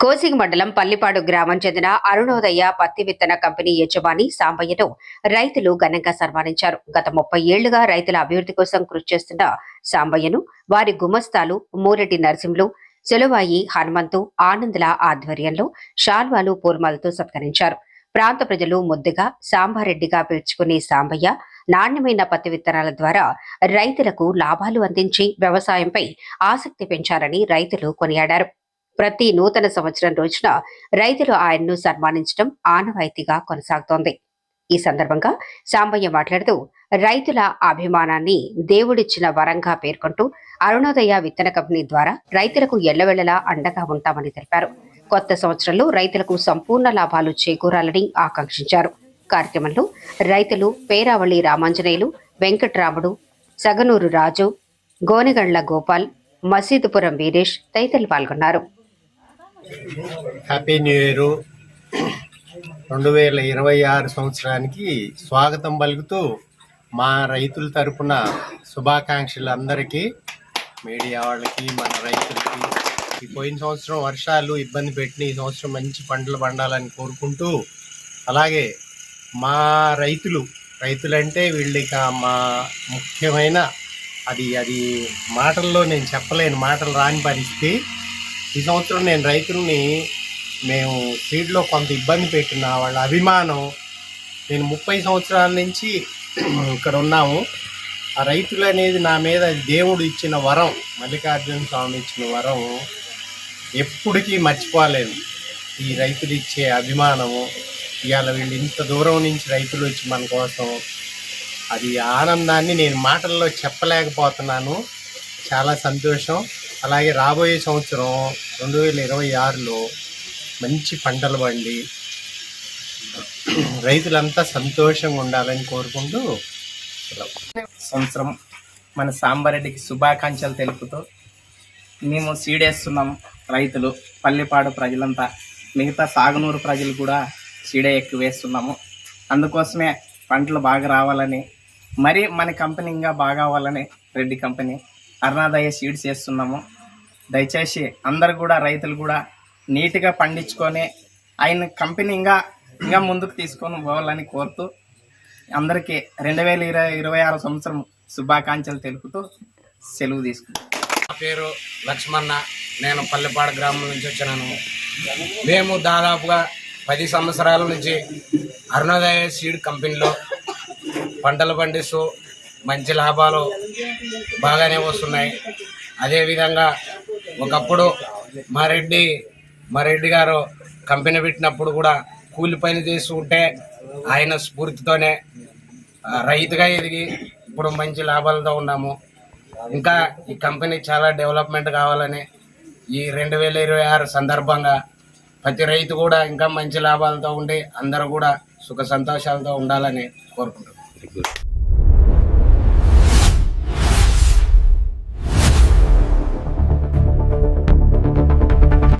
కోసిగ్ మండలం పల్లిపాడు గ్రామం చెందిన అరుణోదయ పత్తి విత్తన కంపెనీ యజమాని సాంబయ్యను రైతులు ఘనంగా సన్మానించారు. గత ముప్పై ఏళ్ళుగా రైతుల అభివృద్ధి కోసం కృషి చేస్తున్న సాంబయ్యను వారి గుమస్తాలు మూరెడ్డి నరసింహులు సులవాయి హనుమంతు ఆనందుల ఆధ్వర్యంలో షాల్వాలు పూర్మాలతో సత్కరించారు. ప్రాంత ప్రజలు ముద్దుగా సాంబారెడ్డిగా పిలుచుకునే సాంబయ్య నాణ్యమైన పత్తి విత్తనాల ద్వారా రైతులకు లాభాలు అందించి వ్యవసాయంపై ఆసక్తి పెంచారని రైతులు కొనియాడారు. ప్రతి నూతన సంవత్సరం రోజున రైతులు ఆయన్ను సన్మానించడం ఆనవాయితీగా కొనసాగుతోంది. ఈ సందర్భంగా సాంబయ్య మాట్లాడుతూ రైతుల అభిమానాన్ని దేవుడిచ్చిన వరంగా పేర్కొంటూ అరుణోదయ విత్తన కంపెనీ ద్వారా రైతులకు ఎల్లవెళ్ళలా అండగా ఉంటామని తెలిపారు. కొత్త సంవత్సరంలో రైతులకు సంపూర్ణ లాభాలు చేకూరాలని ఆకాంక్షించారు. కార్యక్రమంలో రైతులు పేరావళి రామాంజనేయులు వెంకట్రాముడు సగనూరు రాజు గోనెగండ్ల గోపాల్ మసీదుపురం వీరేష్ తదితరులు పాల్గొన్నారు. Happy new year. రెండు వేల ఇరవై ఆరు సంవత్సరానికి స్వాగతం పలుకుతూ మా రైతుల తరపున శుభాకాంక్షలు అందరికీ మీడియా వాళ్ళకి మన రైతులకి. ఈ పోయిన సంవత్సరం వర్షాలు ఇబ్బంది పెట్టిన ఈ సంవత్సరం మంచి పంటలు పండాలని కోరుకుంటూ అలాగే మా రైతులు రైతులంటే వీళ్ళకి మా ముఖ్యమైన అది అది మాటల్లో నేను చెప్పలేను మాటలు రాని పరిస్థితి. ఈ సంవత్సరం నేను రైతుల్ని మేము సీడ్లో కొంత ఇబ్బంది పెట్టిన వాళ్ళ అభిమానం నేను ముప్పై సంవత్సరాల నుంచి ఇక్కడ ఉన్నాము. ఆ రైతులు అనేది నా మీద దేవుడు ఇచ్చిన వరం మల్లికార్జున స్వామి ఇచ్చిన వరం ఎప్పటికీ మర్చిపోలేను. ఈ రైతులు ఇచ్చే అభిమానము ఇవాళ వీళ్ళు ఇంత దూరం నుంచి రైతులు వచ్చి మన కోసం అది ఆనందాన్ని నేను మాటల్లో చెప్పలేకపోతున్నాను. చాలా సంతోషం. అలాగే రాబోయే సంవత్సరం రెండు వేల ఇరవై ఆరులో మంచి పంటలు పండి రైతులంతా సంతోషంగా ఉండాలని కోరుకుంటూ సంవత్సరం మన సాంబారెడ్డికి శుభాకాంక్షలు తెలుపుతూ మేము సీడేస్తున్నాం రైతులు పల్లెపాడు ప్రజలంతా. మిగతా సాగునూరు ప్రజలు కూడా సీడే ఎక్కువ వేస్తున్నాము. అందుకోసమే పంటలు బాగా రావాలని మరి మన కంపెనీ ఇంకా బాగా అవ్వాలని రెడ్డి కంపెనీ అరుణాదయ సీడ్స్ వేస్తున్నాము. దయచేసి అందరు కూడా రైతులు కూడా నీట్గా పండించుకొని ఆయన కంపెనీ ఇంకా ఇంకా ముందుకు తీసుకొని పోవాలని కోరుతూ అందరికీ రెండు వేల ఇరవై ఇరవై ఆరు సంవత్సరం శుభాకాంక్షలు తెలుపుతూ సెలవు తీసుకున్నాను నా పేరు లక్ష్మణ. నేను పల్లెపాడు గ్రామం నుంచి వచ్చినాను. మేము దాదాపుగా పది సంవత్సరాల నుంచి అరుణోదయ సీడ్ కంపెనీలో పంటలు పండిస్తూ మంచి లాభాలు బాగానే వస్తున్నాయి. అదేవిధంగా ఒకప్పుడు మా రెడ్డి మా రెడ్డి గారు కంపెనీ పెట్టినప్పుడు కూడా కూలి పని చేస్తుంటే ఆయన స్ఫూర్తితోనే రైతుగా ఎదిగి ఇప్పుడు మంచి లాభాలతో ఉన్నాము. ఇంకా ఈ కంపెనీ చాలా డెవలప్మెంట్ కావాలని ఈ రెండు వేల ఇరవై ఆరు సందర్భంగా ప్రతి రైతు కూడా ఇంకా మంచి లాభాలతో ఉండి అందరూ కూడా సుఖ సంతోషాలతో ఉండాలని కోరుకుంటున్నాం.